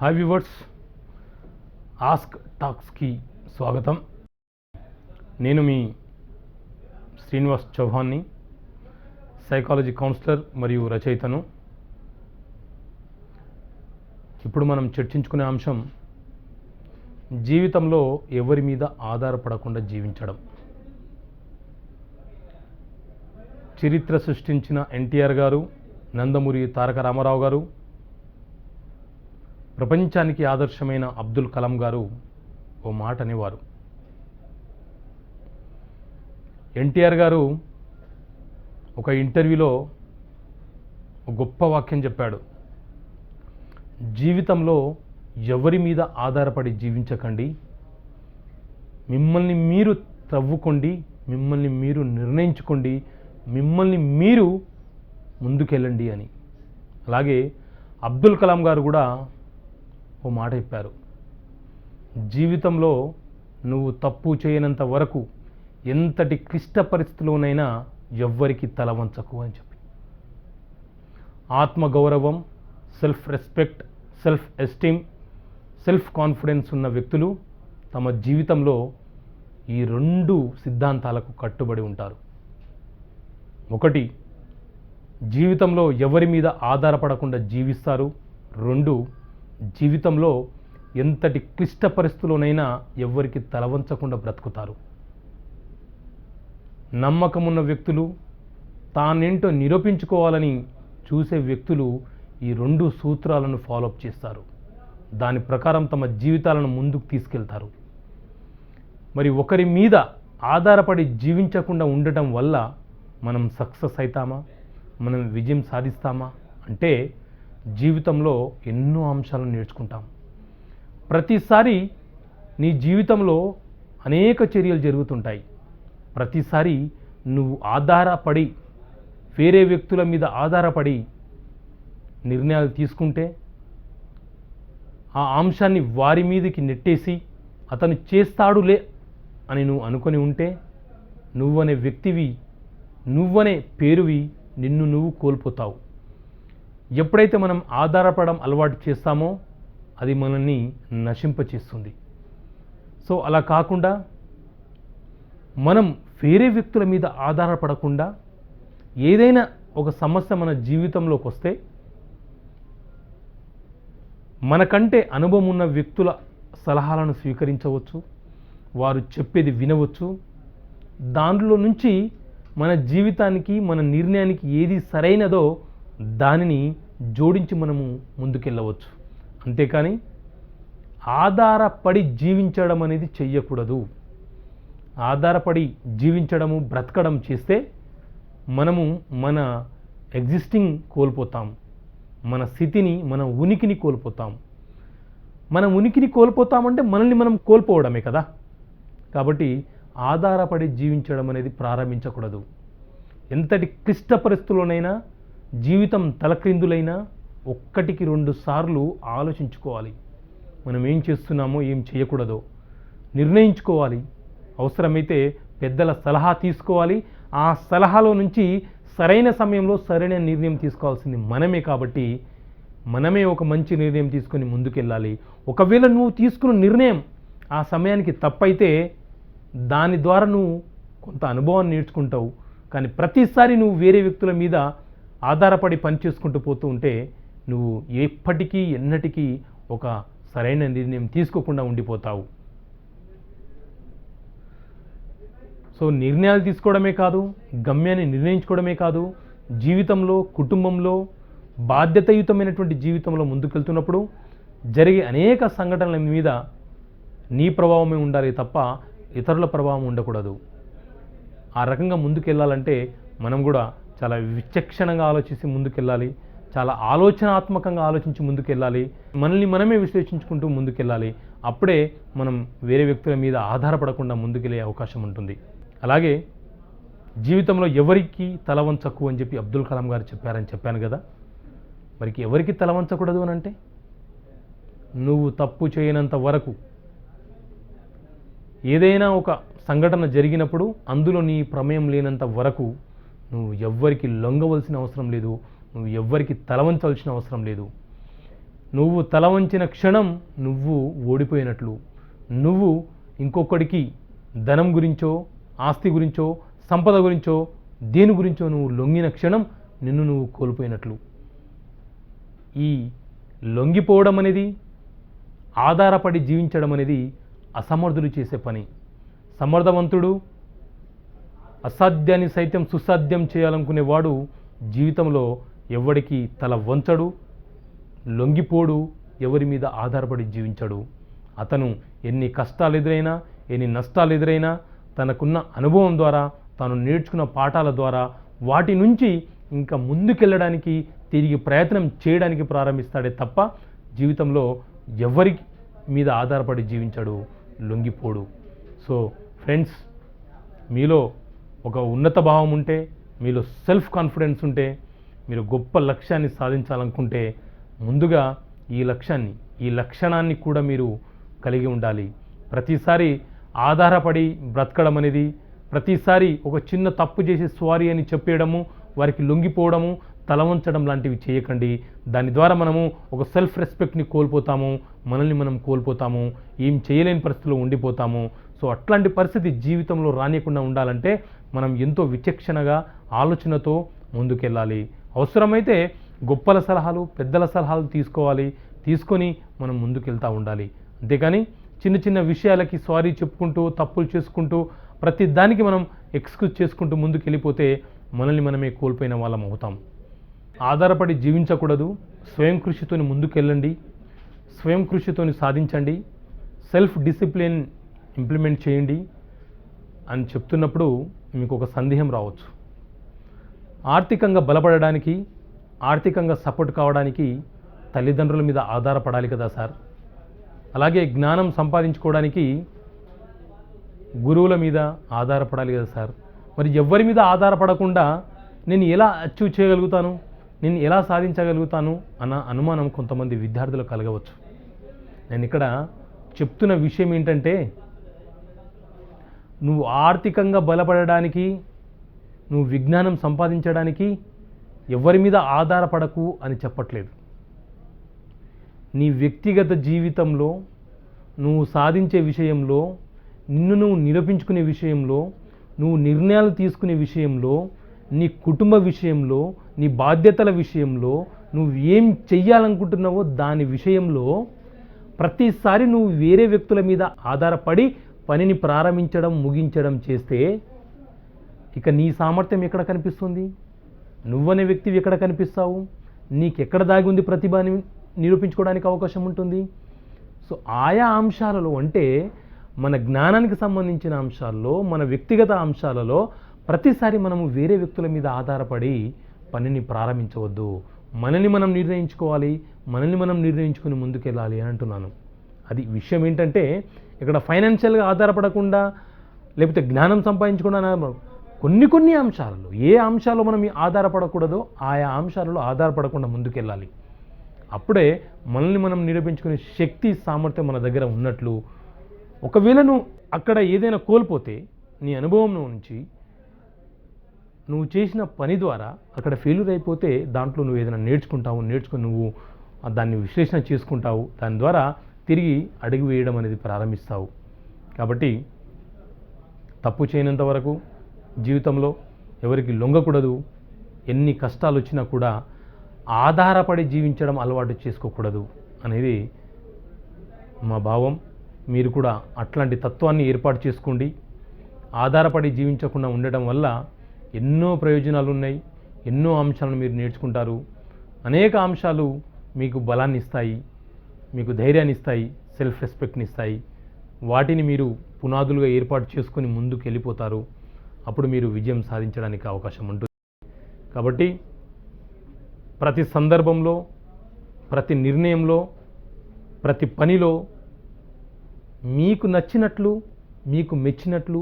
Hi viewers ask టాక్స్కి స్వాగతం. నేను మీ శ్రీనివాస్ చౌహాన్ని సైకాలజీ కౌన్సిలర్ మరియు రచయితను. ఇప్పుడు మనం చర్చించుకునే అంశం జీవితంలో ఎవరి మీద ఆధారపడకుండా జీవించడం. చరిత్ర సృష్టించిన ఎన్టీఆర్ గారు నందమూరి తారక రామారావు గారు ప్రపంచానికి ఆదర్శమైన అబ్దుల్ కలాం గారు ఓ మాట అనేవారు. ఎన్టీఆర్ గారు ఒక ఇంటర్వ్యూలో గొప్ప వాక్యం చెప్పాడు. జీవితంలో ఎవరి మీద ఆధారపడి జీవించకండి. మిమ్మల్ని మీరు త్రవ్వుకోండి మిమ్మల్ని మీరు నిర్ణయించుకోండి మిమ్మల్ని మీరు ముందుకెళ్ళండి అని. అలాగే అబ్దుల్ కలాం గారు కూడా ఓ మాట చెప్పారు. జీవితంలో నువ్వు తప్పు చేయనంత వరకు ఎంతటి క్లిష్ట పరిస్థితిలోనైనా ఎవ్వరికి తల వంచకు అని చెప్పి. ఆత్మగౌరవం self respect self esteem self confidence ఉన్న వ్యక్తులు తమ జీవితంలో ఈ రెండు సిద్ధాంతాలకు కట్టుబడి ఉంటారు. ఒకటి జీవితంలో ఎవరి మీద ఆధారపడకుండా జీవిస్తారు. రెండు జీవితంలో ఎంతటి క్లిష్ట పరిస్థితుల్లోనైనా ఎవ్వరికి తలవంచకుండా బ్రతుకుతారు. నమ్మకమున్న వ్యక్తులు తానేంటో నిరూపించుకోవాలని చూసే వ్యక్తులు ఈ రెండు సూత్రాలను ఫాలోఅప్ చేస్తారు. దాని ప్రకారం తమ జీవితాలను ముందుకు తీసుకెళ్తారు. మరి ఒకరి మీద ఆధారపడి జీవించకుండా ఉండటం వల్ల మనం సక్సెస్ అవుతామా మనం విజయం సాధిస్తామా? అంటే జీవితంలో ఎన్నో అంశాలను నేర్చుకుంటాం. ప్రతిసారి నీ జీవితంలో అనేక చర్యలు జరుగుతుంటాయి. ప్రతిసారి నువ్వు ఆధారపడి వేరే వ్యక్తుల మీద ఆధారపడి నిర్ణయాలు తీసుకుంటే ఆ అంశాన్ని వారి మీదకి నెట్టేసి అతను చేస్తాడులే అని నువ్వు అనుకొని ఉంటే నువ్వనే వ్యక్తివి నువ్వనే పేరువి నిన్ను నువ్వు కోల్పోతావు. ఎప్పుడైతే మనం ఆధారపడడం అలవాటు చేస్తామో అది మనల్ని నశింపచేస్తుంది. సో అలా కాకుండా మనం వేరే వ్యక్తుల మీద ఆధారపడకుండా ఏదైనా ఒక సమస్య మన జీవితంలోకి వస్తే మనకంటే అనుభవం ఉన్న వ్యక్తుల సలహాలను స్వీకరించవచ్చు వారు చెప్పేది వినవచ్చు. దాంట్లో నుంచి మన జీవితానికి మన నిర్ణయానికి ఏది సరైనదో దానిని జోడించి మనము ముందుకెళ్ళవచ్చు. అంతేకాని ఆధారపడి జీవించడం అనేది చెయ్యకూడదు. ఆధారపడి జీవించడము బ్రతకడం చేస్తే మనము మన ఎగ్జిస్టింగ్ కోల్పోతాం. మన స్థితిని మన ఉనికిని కోల్పోతాం. మన ఉనికిని కోల్పోతామంటే మనల్ని మనం కోల్పోవడమే కదా. కాబట్టి ఆధారపడి జీవించడం అనేది ప్రారంభించకూడదు. ఎంతటి క్లిష్ట పరిస్థితుల్లోనైనా జీవితం తలక్రిందులైనా ఒక్కటికి రెండు సార్లు ఆలోచించుకోవాలి. మనం ఏం చేస్తున్నామో ఏం చేయకూడదో నిర్ణయించుకోవాలి. అవసరమైతే పెద్దల సలహా తీసుకోవాలి. ఆ సలహాలో నుంచి సరైన సమయంలో సరైన నిర్ణయం తీసుకోవాల్సింది మనమే కాబట్టి మనమే ఒక మంచి నిర్ణయం తీసుకొని ముందుకెళ్ళాలి. ఒకవేళ నువ్వు తీసుకున్న నిర్ణయం ఆ సమయానికి తప్పైతే దాని ద్వారా నువ్వు కొంత అనుభవాన్ని నేర్చుకుంటావు. కానీ ప్రతిసారి నువ్వు వేరే వ్యక్తుల మీద ఆధారపడి పని చేసుకుంటూ పోతూ ఉంటే నువ్వు ఎప్పటికీ ఎన్నటికీ ఒక సరైన నిర్ణయం తీసుకోకుండా ఉండిపోతావు. సో నిర్ణయాలు తీసుకోవడమే కాదు గమ్యాన్ని నిర్ణయించుకోవడమే కాదు జీవితంలో కుటుంబంలో బాధ్యతయుతమైనటువంటి జీవితంలో ముందుకెళ్తున్నప్పుడు జరిగే అనేక సంఘటనల మీద నీ ప్రభావమే ఉండాలి తప్ప ఇతరుల ప్రభావం ఉండకూడదు. ఆ రకంగా ముందుకెళ్ళాలంటే మనం కూడా చాలా విచక్షణంగా ఆలోచించి ముందుకెళ్ళాలి. చాలా ఆలోచనాత్మకంగా ఆలోచించి ముందుకెళ్ళాలి. మనల్ని మనమే విశ్లేషించుకుంటూ ముందుకెళ్ళాలి. అప్పుడే మనం వేరే వ్యక్తుల మీద ఆధారపడకుండా ముందుకెళ్ళే అవకాశం ఉంటుంది. అలాగే జీవితంలో ఎవరికి తలవంచకు అని చెప్పి అబ్దుల్ కలాం గారు చెప్పారని చెప్పాను కదా. మరికి ఎవరికి తలవంచకూడదు అని అంటే నువ్వు తప్పు చేయనంత వరకు ఏదైనా ఒక సంఘటన జరిగినప్పుడు అందులో నీ ప్రమేయం లేనంత వరకు నువ్వు ఎవ్వరికి లొంగవలసిన అవసరం లేదు. నువ్వు ఎవ్వరికి తలవంచవలసిన అవసరం లేదు. నువ్వు తల వంచిన క్షణం నువ్వు ఓడిపోయినట్లు. నువ్వు ఇంకొకడికి ధనం గురించో ఆస్తి గురించో సంపద గురించో దేని గురించో నువ్వు లొంగిన క్షణం నిన్ను నువ్వు కోల్పోయినట్లు. ఈ లొంగిపోవడం అనేది ఆధారపడి జీవించడం అనేది అసమర్థులు చేసే పని. సమర్థవంతుడు అసాధ్యాన్ని సైతం సుసాధ్యం చేయాలనుకునేవాడు జీవితంలో ఎవడికి తల వంచడు లొంగిపోడు ఎవరి మీద ఆధారపడి జీవించడు. అతను ఎన్ని కష్టాలు ఎదురైనా ఎన్ని నష్టాలు ఎదురైనా తనకున్న అనుభవం ద్వారా తాను నేర్చుకున్న పాఠాల ద్వారా వాటి నుంచి ఇంకా ముందుకెళ్ళడానికి తిరిగి ప్రయత్నం చేయడానికి ప్రారంభిస్తాడే తప్ప జీవితంలో ఎవరి మీద ఆధారపడి జీవించడు లొంగిపోడు. సో ఫ్రెండ్స్ మీలో ఒక ఉన్నత భావం ఉంటే మీలో సెల్ఫ్ కాన్ఫిడెన్స్ ఉంటే మీరు గొప్ప లక్ష్యాన్ని సాధించాలనుకుంటే ముందుగా ఈ లక్ష్యాన్ని ఈ లక్షణాన్ని కూడా మీరు కలిగి ఉండాలి. ప్రతిసారి ఆధారపడి బ్రతకడం అనేది ప్రతిసారి ఒక చిన్న తప్పు చేసి స్వారీ అని చెప్పేయడము వారికి లొంగిపోవడము తల వంచడం లాంటివి చేయకండి. దాని ద్వారా మనము ఒక సెల్ఫ్ రెస్పెక్ట్ని కోల్పోతాము మనల్ని మనం కోల్పోతాము ఏం చేయలేని పరిస్థితిలో ఉండిపోతాము. సో అట్లాంటి పరిస్థితి జీవితంలో రానియకుండా ఉండాలంటే మనం ఎంతో విచక్షణగా ఆలోచనతో ముందుకెళ్ళాలి. అవసరమైతే గొప్పల సలహాలు పెద్దల సలహాలు తీసుకోవాలి. తీసుకొని మనం ముందుకెళ్తూ ఉండాలి. అంతేకాని చిన్న చిన్న విషయాలకి సారీ చెప్పుకుంటూ తప్పులు చేసుకుంటూ ప్రతి దానికి మనం ఎక్స్క్యూజ్ చేసుకుంటూ ముందుకు వెళ్ళిపోతే మనల్ని మనమే కోల్పోయిన వాళ్ళం అవుతాం. ఆధారపడి జీవించకూడదు. స్వయం కృషితోని ముందుకెళ్ళండి. స్వయం కృషితోని సాధించండి. సెల్ఫ్ డిసిప్లిన్ ఇంప్లిమెంట్ చేయండి. అని చెప్తున్నప్పుడు మీకు ఒక సందేహం రావచ్చు. ఆర్థికంగా బలపడడానికి ఆర్థికంగా సపోర్ట్ కావడానికి తల్లిదండ్రుల మీద ఆధారపడాలి కదా సార్. అలాగే జ్ఞానం సంపాదించుకోవడానికి గురువుల మీద ఆధారపడాలి కదా సార్. మరి ఎవరి మీద ఆధారపడకుండా నేను ఎలా అచీవ్ చేయగలుగుతాను? నేను ఎలా సాధించగలుగుతాను? అన్న అనుమానం కొంతమంది విద్యార్థులకు కలగవచ్చు. నేను ఇక్కడ చెప్తున్న విషయం ఏంటంటే నువ్వు ఆర్థికంగా బలపడడానికి నువ్వు విజ్ఞానం సంపాదించడానికి ఎవరి మీద ఆధారపడకు అని చెప్పట్లేదు. నీ వ్యక్తిగత జీవితంలో నువ్వు సాధించే విషయంలో నిన్ను నువ్వు నిరూపించుకునే విషయంలో నువ్వు నిర్ణయాలు తీసుకునే విషయంలో నీ కుటుంబ విషయంలో నీ బాధ్యతల విషయంలో నువ్వు ఏం చెయ్యాలనుకుంటున్నావో దాని విషయంలో ప్రతిసారి నువ్వు వేరే వ్యక్తుల మీద ఆధారపడి పనిని ప్రారంభించడం ముగించడం చేస్తే ఇక నీ సామర్థ్యం ఎక్కడ కనిపిస్తుంది? నువ్వనే వ్యక్తివి ఎక్కడ కనిపిస్తావు? నీకెక్కడ దాగి ఉంది ప్రతిభ అని నిరూపించుకోవడానికి అవకాశం ఉంటుంది. సో ఆయా అంశాలలో అంటే మన జ్ఞానానికి సంబంధించిన అంశాల్లో మన వ్యక్తిగత అంశాలలో ప్రతిసారి మనము వేరే వ్యక్తుల మీద ఆధారపడి పనిని ప్రారంభించవద్దు. మనల్ని మనం నిర్ణయించుకోవాలి మనల్ని మనం నిర్ణయించుకుని ముందుకెళ్ళాలి అని అంటున్నాను. అది విషయం ఏంటంటే ఇక్కడ ఫైనాన్షియల్గా ఆధారపడకుండా లేకపోతే జ్ఞానం సంపాదించకుండా కొన్ని కొన్ని అంశాలలో ఏ అంశాల్లో మనం ఆధారపడకూడదో ఆయా అంశాలలో ఆధారపడకుండా ముందుకెళ్ళాలి. అప్పుడే మనల్ని మనం నిరూపించుకునే శక్తి సామర్థ్యం మన దగ్గర ఉన్నట్లు ఒకవేళ నువ్వు అక్కడ ఏదైనా కోల్పోతే నీ అనుభవం నుంచి నువ్వు చేసిన పని ద్వారా అక్కడ ఫెయిల్యూర్ అయిపోతే దాంట్లో నువ్వు ఏదైనా నేర్చుకుంటావు నేర్చుకుని నువ్వు దాన్ని విశ్లేషణ చేసుకుంటావు. దాని ద్వారా తిరిగి అడుగు వేయడం అనేది ప్రారంభిస్తావు. కాబట్టి తప్పు చేయనంత వరకు జీవితంలో ఎవరికి లొంగకూడదు ఎన్ని కష్టాలు వచ్చినా కూడా ఆధారపడి జీవించడం అలవాటు చేసుకోకూడదు అనేది మా భావం. మీరు కూడా అట్లాంటి తత్వాన్ని ఏర్పాటు చేసుకోండి. ఆధారపడి జీవించకుండా ఉండడం వల్ల ఎన్నో ప్రయోజనాలు ఉన్నాయి ఎన్నో అంశాలను మీరు నేర్చుకుంటారు. అనేక అంశాలు మీకు బలాన్ని ఇస్తాయి మీకు ధైర్యాన్ని ఇస్తాయి సెల్ఫ్ రెస్పెక్ట్ని ఇస్తాయి. వాటిని మీరు పునాదులుగా ఏర్పాటు చేసుకుని ముందుకు వెళ్ళిపోతారు. అప్పుడు మీరు విజయం సాధించడానికి అవకాశం ఉంటుంది. కాబట్టి ప్రతి సందర్భంలో ప్రతి నిర్ణయంలో ప్రతి పనిలో మీకు నచ్చినట్లు మీకు మెచ్చినట్లు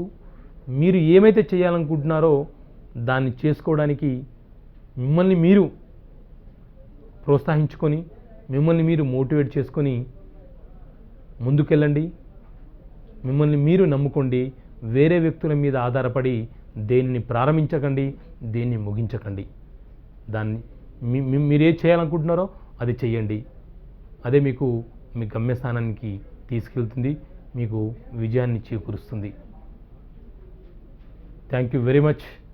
మీరు ఏమైతే చేయాలనుకుంటున్నారో దాన్ని చేసుకోవడానికి మిమ్మల్ని మీరు ప్రోత్సహించుకొని మిమ్మల్ని మీరు మోటివేట్ చేసుకొని ముందుకెళ్ళండి. మిమ్మల్ని మీరు నమ్ముకోండి. వేరే వ్యక్తుల మీద ఆధారపడి దేనిని ప్రారంభించకండి దేన్ని ముగించకండి. దాన్ని మీ- మీరు ఏది చేయాలనుకుంటున్నారో అది చేయండి. అదే మీకు మీ గమ్యస్థానానికి తీసుకెళ్తుంది. మీకు విజయాన్ని చేకూరుస్తుంది. Thank you very much